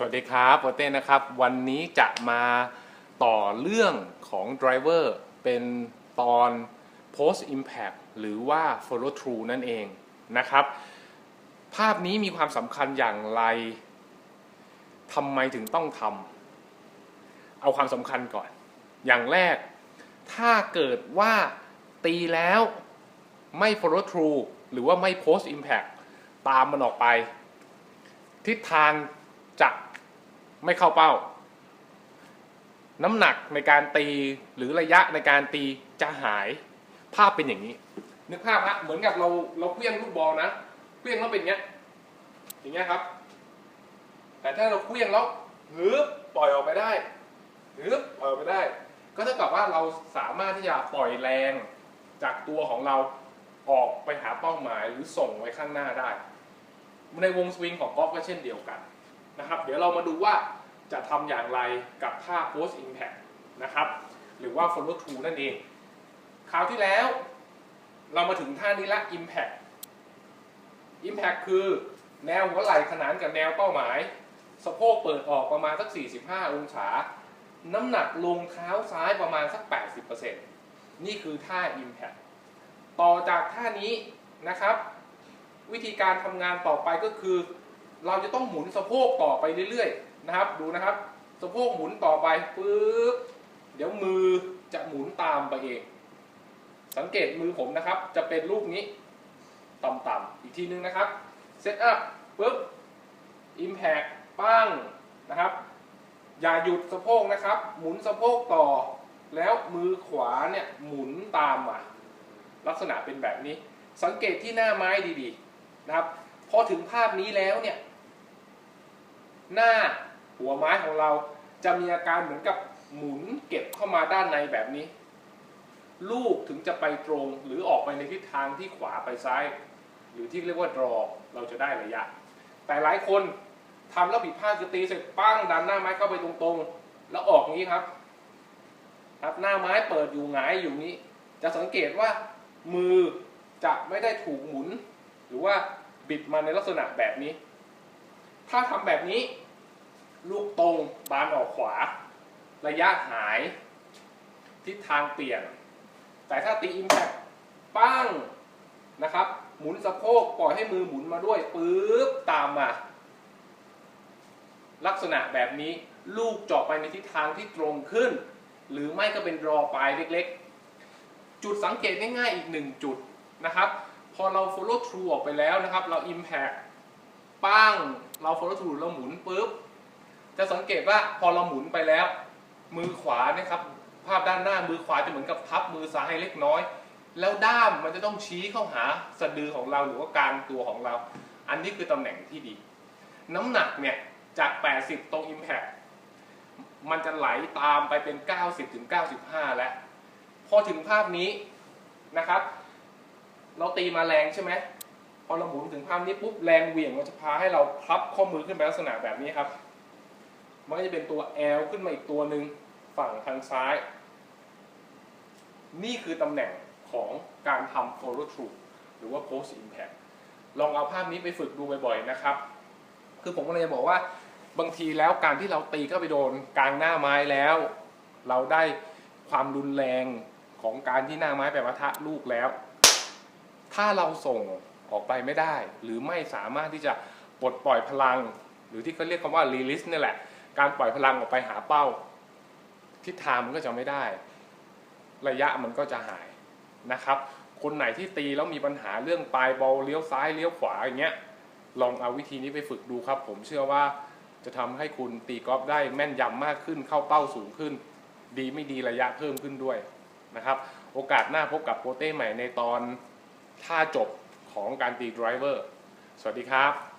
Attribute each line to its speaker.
Speaker 1: สวัสดีครับโปเต้นะครับ วันนี้จะมาต่อเรื่องของ Driver เป็นตอน Post Impact หรือว่า Follow Through นั่นเองนะครับ ภาพนี้มีความสำคัญอย่างไรทำไมถึงต้องทำเอาความสำคัญก่อน อย่างแรก ถ้าเกิดว่าตีแล้วไม่ Follow Through หรือว่าไม่ Post Impact ตามมันออกไป ทิศทางจะ ไม่เข้าเป้า น้ำหนักในการตีหรือระยะในการตีจะหาย ภาพเป็นอย่างนี้ นึกภาพฮะเหมือนกับเราเราเคลี้ยงลูกบอลนะเคลี้ยงแล้วเป็นอย่างเงี้ย อย่างเงี้ยครับ แต่ถ้าเราเคลี้ยงแล้วฮึบปล่อยออกไปได้ฮึบปล่อยออกไปได้ ก็เท่ากับว่าเราสามารถที่จะปล่อยแรงจากตัวของเราออกไปหาเป้าหมายหรือส่งไว้ข้างหน้าได้ ในวงสวิงของกอล์ฟก็เช่นเดียวกัน นะครับ เดี๋ยวเรามาดูว่าจะทำอย่างไรกับท่า post impact นะครับ หรือว่า follow through นั่นเอง คราวที่แล้ว เรามาถึงท่านี้ละ impact impact คือแนวหัวไหล่ขนานกับแนวเป้าหมาย สะโพกเปิดออกประมาณสัก 45 องศา น้ำหนักลงเท้าซ้ายประมาณสัก 80%นี่คือท่า impact ต่อจากท่านี้นะครับ วิธีการทำงานต่อไปก็คือ เราจะต้องหมุนสะโพกต่อไปเรื่อยๆนะครับ ดูนะครับ สะโพกหมุนต่อไปปึ๊บเดี๋ยวมือจะหมุนตามไปเอง สังเกตมือผมนะครับ จะเป็นรูปนี้ต่ำๆอีกทีนึงนะครับเซตอัพปึ๊บอิมแพกปั้งนะครับ อย่าหยุดสะโพกนะครับ หมุนสะโพกต่อ แล้วมือขวาเนี่ยหมุนตามมาลักษณะเป็นแบบนี้ สังเกตที่หน้าไม้ดีๆนะครับ พอถึงภาพนี้แล้วเนี่ย หน้าหัวไม้ของเราจะมีอาการเหมือนกับหมุนเก็บเข้ามาด้านในแบบนี้ ลูกถึงจะไปตรงหรือออกไปในทิศทางที่ขวาไปซ้าย หรือที่เรียกว่า draw เราจะได้ระยะ แต่หลายคนทำแล้วผิดพลาดคือตีเสร็จปั้งดันหน้าไม้เข้าไปตรงๆ แล้วออกนี้ครับ ครับหน้าไม้เปิดอยู่หงายอยู่นี้ จะสังเกตว่ามือจะไม่ได้ถูกหมุน หรือว่าบิดมาในลักษณะแบบนี้ ถ้าทำแบบนี้ ลูกตรงบานออกขวา ระยะหาย ทิศทางเปลี่ยน แต่ถ้าตีอิมแพคปั้งนะครับ หมุนสะโพกปล่อยให้มือหมุนมาด้วยปึ๊บตามมา ลักษณะแบบนี้ลูกเจาะไปในทิศทางที่ตรงขึ้น หรือไม่ก็เป็นรอปลายเล็กๆ จุดสังเกตง่ายๆอีกหนึ่งจุดนะครับ พอเรา follow through ออกไปแล้วนะครับ เรา impact ปั้งเรา follow through เราหมุนปุ๊บจะสังเกตว่าพอเราหมุนไปแล้ว มือขวานะครับ ภาพด้านหน้ามือขวาจะเหมือนกับพับมือซ้ายเล็กน้อย แล้วด้ามมันจะต้องชี้เข้าหาสะดือของเราหรือว่ากลางตัวของเรา อันนี้คือตำแหน่งที่ดี น้ำหนักเนี่ยจาก 80 ตรง impact มันจะไหลตามไปเป็น 90ถึง95 แล้ว พอถึงภาพนี้นะครับ เราตีมาแรงใช่ไหม พอเราหมุนถึงภาพนี้ปุ๊บแรงเหวี่ยงมันจะพาให้เราพับข้อมือขึ้นไปลักษณะแบบนี้ครับ มันก็จะเป็นตัว L ขึ้นมาอีกตัวหนึ่งฝั่งทางซ้าย นี่คือตำแหน่งของการทำ follow through หรือว่า post impact ลองเอาภาพนี้ไปฝึกดูบ่อยๆนะครับ คือผมก็เลยจะบอกว่าบางทีแล้วการที่เราตีเข้าไปโดนกลางหน้าไม้แล้ว เราได้ความรุนแรงของการที่หน้าไม้ไปปะทะลูกแล้ว ถ้าเราส่ง ออกไปไม่ได้ หรือไม่สามารถที่จะปลดปล่อยพลัง หรือที่เขาเรียกคำว่า release นี่แหละ การปล่อยพลังออกไปหาเป้า ทิศทางมันก็จะไม่ได้ ระยะมันก็จะหายนะครับ คนไหนที่ตีแล้วมีปัญหาเรื่องปลายบอลเลี้ยวซ้ายเลี้ยวขวาอย่างเงี้ยลองเอาวิธีนี้ไปฝึกดูครับ ผมเชื่อว่าจะทำให้คุณตีกอล์ฟได้แม่นยำมากขึ้นเข้าเป้าสูงขึ้น ดีไม่ดีระยะเพิ่มขึ้นด้วยนะครับ โอกาสหน้าพบกับโปรเต้ใหม่ในตอนท่าจบ ของการตีไดรเวอร์สวัสดีครับ